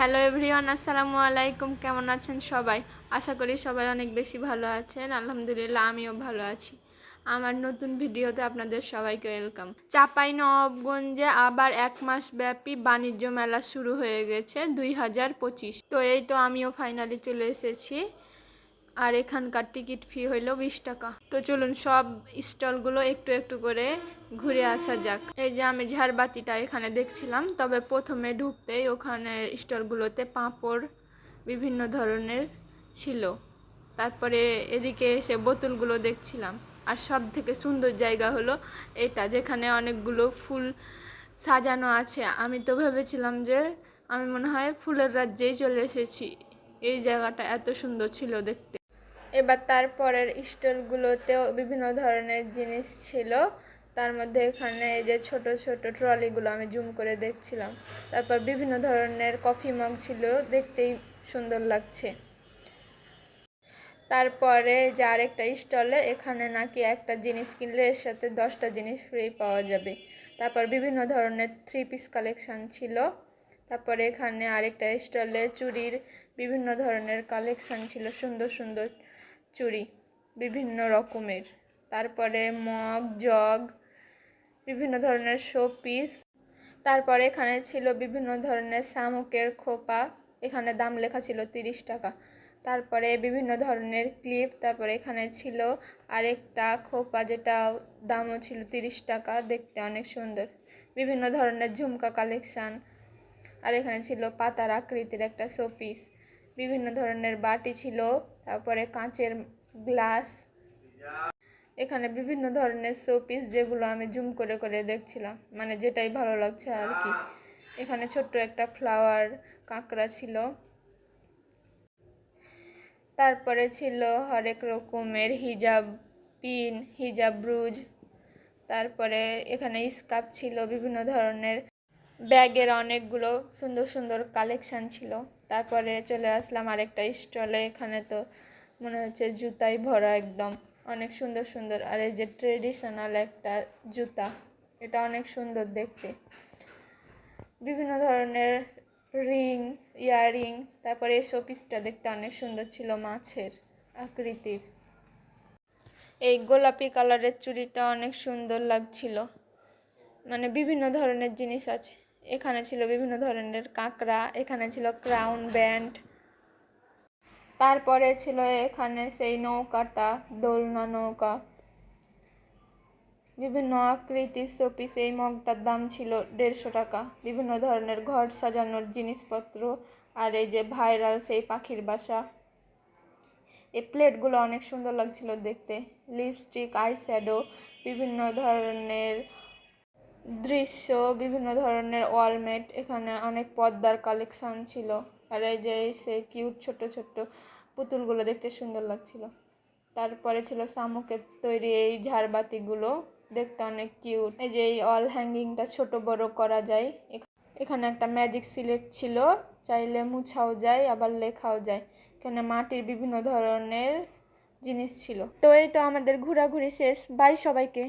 Hello everyone আসসালামু আলাইকুম। কেমন আছেন সবাই? আশা করি সবাই অনেক বেশি ভালো আছেন। আলহামদুলিল্লাহ, আমিও ভালো আছি। আমার নতুন ভিডিওতে আপনাদের সবাইকে ওয়েলকাম চাপাই নবাবগঞ্জে আবার এক মাস ব্যাপী বাণিজ্য মেলা শুরু হয়ে গেছে দুই হাজার পঁচিশ। তো এই তো আমিও ফাইনালি চলে এসেছি। আর এখানকার টিকিট ফি হইল বিশ টাকা। তো চলুন সব স্টলগুলো একটু একটু করে ঘুরে আসা যাক। এই যে আমি ঝাড়বাতিটা এখানে দেখছিলাম, তবে প্রথমে ঢুকতেই ওখানে স্টলগুলোতে পাঁপড় বিভিন্ন ধরনের ছিল। তারপরে এদিকে এসে বোতলগুলো দেখছিলাম। আর সব থেকে সুন্দর জায়গা হলো এটা, যেখানে অনেকগুলো ফুল সাজানো আছে। আমি তো ভেবেছিলাম যে আমি মনে হয় ফুলের রাজ্যেই চলে এসেছি। এই জায়গাটা এত সুন্দর ছিল দেখতে। এবার তারপরের স্টলগুলোতেও বিভিন্ন ধরনের জিনিস ছিল। তার মধ্যে এখানে এই যে ছোট ছোট ট্রলিগুলো আমি জুম করে দেখছিলাম। তারপর বিভিন্ন ধরনের কফি মগ ছিল, দেখতেই সুন্দর লাগছে। তারপরে যে আরেকটা স্টলে, এখানে নাকি একটা জিনিস কিনলে এর সাথে দশটা জিনিস ফ্রি পাওয়া যাবে। তারপর বিভিন্ন ধরনের থ্রি পিস কালেকশান ছিল। তারপরে এখানে আরেকটা স্টলে চুড়ির বিভিন্ন ধরনের কালেকশান ছিল, সুন্দর সুন্দর চুড়ি বিভিন্ন রকমের। তারপরে মগ, জগ, বিভিন্ন ধরনের শো পিস তারপরে এখানে ছিল বিভিন্ন ধরনের শামুকের খোপা। এখানে দাম লেখা ছিল তিরিশ টাকা। তারপরে বিভিন্ন ধরনের ক্লিপ। তারপরে এখানে ছিল আরেকটা খোপা যেটা দামও ছিল তিরিশ টাকা। দেখতে অনেক সুন্দর। বিভিন্ন ধরনের ঝুমকা কালেকশান। আর এখানে ছিল পাতার আকৃতির একটা শোপিস। বিভিন্ন ধরনের বাটি ছিল, তারপরে কাঁচের গ্লাস, এখানে বিভিন্ন ধরনের শোপিস যেগুলো আমি জুম করে করে দেখছিলাম মানে যেটাই ভালো লাগছে আর কি। এখানে ছোট্ট একটা ফ্লাওয়ার কাঁকড়া ছিল। তারপরে ছিল হরেক রকমের হিজাব পিন হিজাব ব্রুজ তারপরে এখানে স্কার্ফ ছিল, বিভিন্ন ধরনের ব্যাগের অনেকগুলো সুন্দর সুন্দর কালেকশান ছিল। তারপরে চলে আসলাম আরেকটা স্টলে, এখানে তো মনে হচ্ছে জুতাই ভরা একদম। অনেক সুন্দর সুন্দর। আর এই যে ট্রেডিশনাল একটা জুতা, এটা অনেক সুন্দর দেখতে। বিভিন্ন ধরনের রিং, ইয়াররিং, তারপরে এই শোপিসটা দেখতে অনেক সুন্দর ছিল মাছের আকৃতির। এই গোলাপি কালারের চুড়িটা অনেক সুন্দর লাগছিল। মানে বিভিন্ন ধরনের জিনিস আছে। এখানে ছিল বিভিন্ন ধরনের কাঁকড়া, এখানে ছিল ক্রাউন ব্যান্ড তারপরে ছিল এখানে সেই নৌকাটা, দোলনা নৌকা। বিভিন্ন আকৃতির শোপিস, এই মগটার দাম ছিল দেড়শো টাকা। বিভিন্ন ধরনের ঘর সাজানোর জিনিসপত্র আর এই যে ভাইরাল সেই পাখির বাসা। এই প্লেটগুলো অনেক সুন্দর লাগছিল দেখতে। লিপস্টিক, আই শ্যাডো, বিভিন্ন ধরনের দৃশ্য, বিভিন্ন ধরনের ওয়ালমেট, এখানে অনেক পর্দার কালেকশন ছিল। আর এই যে সেই কিউট ছোট ছোট্ট পুতুলগুলো দেখতে সুন্দর লাগছিল। তারপরে ছিল শামুকের তৈরি এই ঝাড়বাতিগুলো, দেখতে অনেক কিউট এই যে এই অল হ্যাঙ্গিংটা ছোট বড় করা যায়। এখানে একটা ম্যাজিক সিলেট ছিল, চাইলে মুছাও যায়, আবার লেখাও যায়। এখানে মাটির বিভিন্ন ধরনের জিনিস ছিল। তো এই তো আমাদের ঘোরাঘুরি শেষ। বাই সবাইকে।